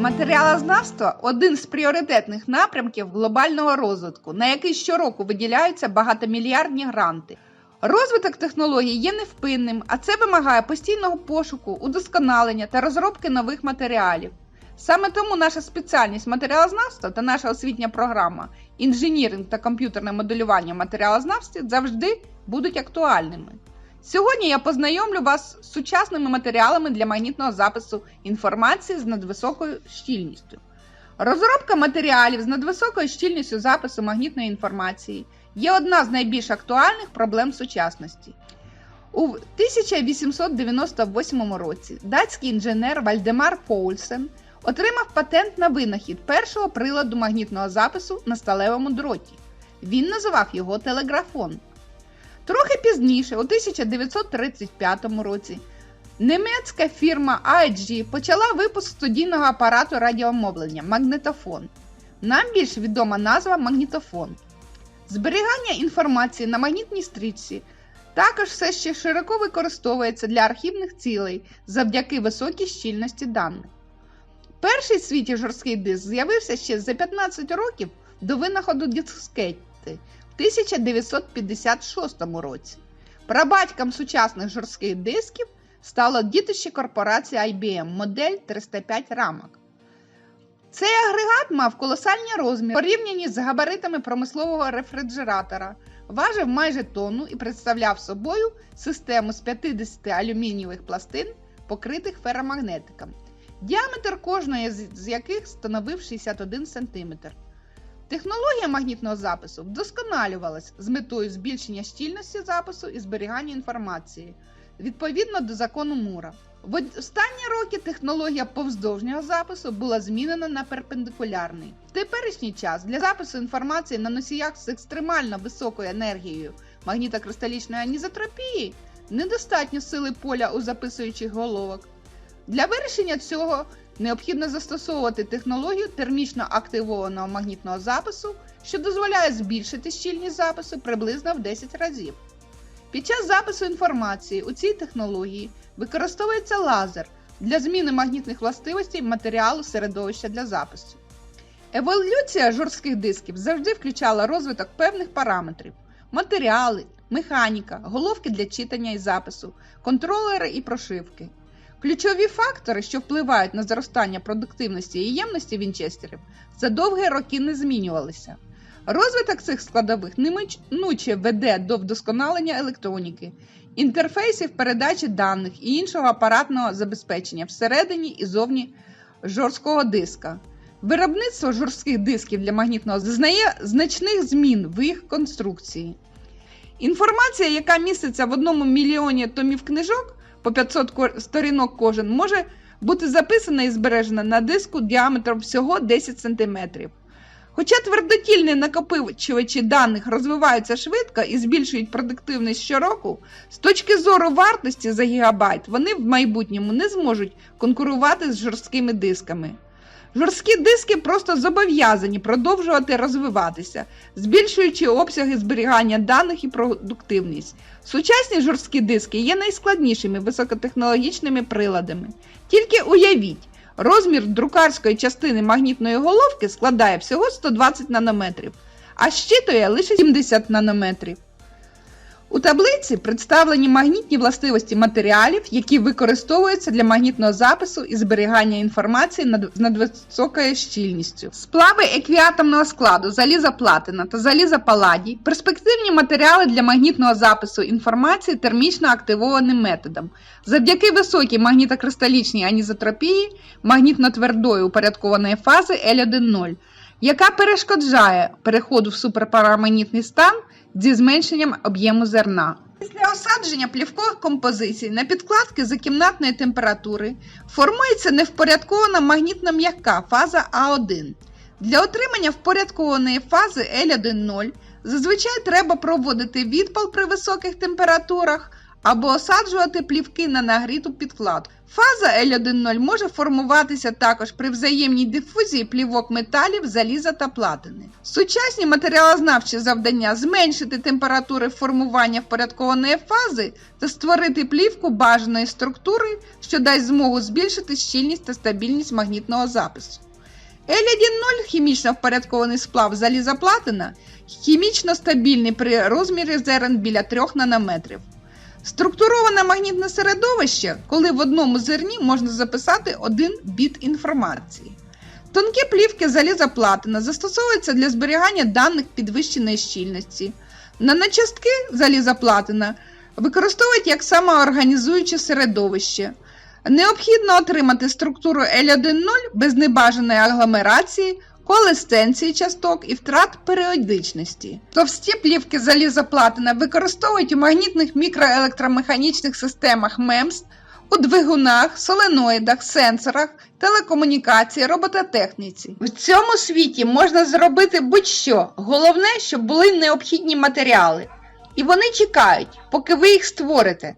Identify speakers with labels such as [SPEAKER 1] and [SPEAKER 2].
[SPEAKER 1] Матеріалознавство один з пріоритетних напрямків глобального розвитку, на який щороку виділяються багатомільярдні гранти. Розвиток технологій є невпинним, а це вимагає постійного пошуку, удосконалення та розробки нових матеріалів. Саме тому наша спеціальність матеріалознавства та наша освітня програма інженіринг та комп'ютерне моделювання матеріалознавстві завжди будуть актуальними. Сьогодні я познайомлю вас з сучасними матеріалами для магнітного запису інформації з надвисокою щільністю. Розробка матеріалів з надвисокою щільністю запису магнітної інформації є одна з найбільш актуальних проблем сучасності. У 1898 році датський інженер Вальдемар Поульсен отримав патент на винахід першого приладу магнітного запису на сталевому дроті. Він називав його телеграфон. Трохи пізніше, у 1935 році, німецька фірма AEG почала випуск студійного апарату радіомовлення магнітофон. Нам більш відома назва магнітофон. Зберігання інформації на магнітній стрічці також все ще широко використовується для архівних цілей завдяки високій щільності даних. Перший в світі жорсткий диск з'явився ще за 15 років до винаходу дискети в 1956 році. Прабатьком сучасних жорстких дисків стало дітище корпорації IBM модель 305 рамок. Цей агрегат мав колосальні розміри, порівняні з габаритами промислового рефрижератора, важив майже тонну і представляв собою систему з 50 алюмінієвих пластин, покритих феромагнетиком, діаметр кожної з яких становив 61 см. Технологія магнітного запису вдосконалювалась з метою збільшення щільності запису і зберігання інформації відповідно до закону Мура. В останні роки технологія повздовжнього запису була змінена на перпендикулярний. В теперішній час для запису інформації на носіях з екстремально високою енергією магнітокристалічної анізотропії недостатньо сили поля у записуючих головок. Для вирішення цього необхідно застосовувати технологію термічно активованого магнітного запису, що дозволяє збільшити щільність запису приблизно в 10 разів. Pід час запису інформації у цій технології використовується лазер для зміни магнітних властивостей матеріалу середовища для запису. Еволюція жорстких дисків завжди включала розвиток певних параметрів: матеріали, механіка, головки для читання і запису, контролери і прошивки. Ключові фактори, що впливають на зростання продуктивності і ємності вінчестерів, за довгі роки не змінювалися. Розвиток цих складових неминуче веде до вдосконалення електроніки, інтерфейсів передачі даних і іншого апаратного забезпечення всередині і зовні жорсткого диска. Виробництво жорстких дисків для магнітного зазнає значних змін в їх конструкції. Інформація, яка міститься в одному мільйоні томів книжок по 500 сторінок кожен, може бути записана і збережена на диску діаметром всього 10 см. Хоча твердотільні накопичувачі даних розвиваються швидко і збільшують продуктивність щороку, з точки зору вартості за гігабайт вони в майбутньому не зможуть конкурувати з жорсткими дисками. Жорсткі диски просто зобов'язані продовжувати розвиватися, збільшуючи обсяги зберігання даних і продуктивність. Сучасні жорсткі диски є найскладнішими високотехнологічними приладами. Тільки уявіть, Розмір друкарської частини магнітної головки складає всього 120 нанометрів, а щитує лише 70 нанометрів. У таблиці представлені магнітні властивості матеріалів, які використовуються для магнітного запису і зберігання інформації з надвисокою щільністю. Сплави еквіатомного складу, заліза платина та заліза паладій перспективні матеріали для магнітного запису інформації термічно активованим методом. Завдяки високій магнітокристалічній анізотропії магнітно-твердої упорядкованої фази L1,0, яка перешкоджає переходу в суперпарамагнітний стан зі зменшенням об'єму зерна. Після осадження плівкових композицій на підкладки за кімнатної температури формується невпорядкована магнітно м'яка фаза А1. Для отримання впорядкованої фази L1,0 зазвичай треба проводити відпал при високих температурах або осаджувати плівки на нагріту підкладку. Фаза L1.0 може формуватися також при взаємній дифузії плівок металів, заліза та платини. Сучасні матеріалознавчі завдання зменшити температури формування впорядкованої фази та створити плівку бажаної структури, що дасть змогу збільшити щільність та стабільність магнітного запису. L1.0 хімічно впорядкований сплав заліза платина, хімічно стабільний при розмірі зерен біля 3 нанометрів. Структуроване магнітне середовище, коли в одному зерні можна записати один біт інформації. Тонкі плівки заліза платина застосовуються для зберігання даних підвищеної щільності. Наночастки заліза платина використовують як самоорганізуюче середовище. Необхідно отримати структуру L1.0 без небажаної агломерації, коалесценції часток і втрат періодичності. Товсті плівки заліза платина використовують у магнітних мікроелектромеханічних системах МЕМС, у двигунах, соленоїдах, сенсорах, телекомунікації, робототехніці. В цьому світі можна зробити будь-що. Головне, щоб були необхідні матеріали. І вони чекають, поки ви їх створите.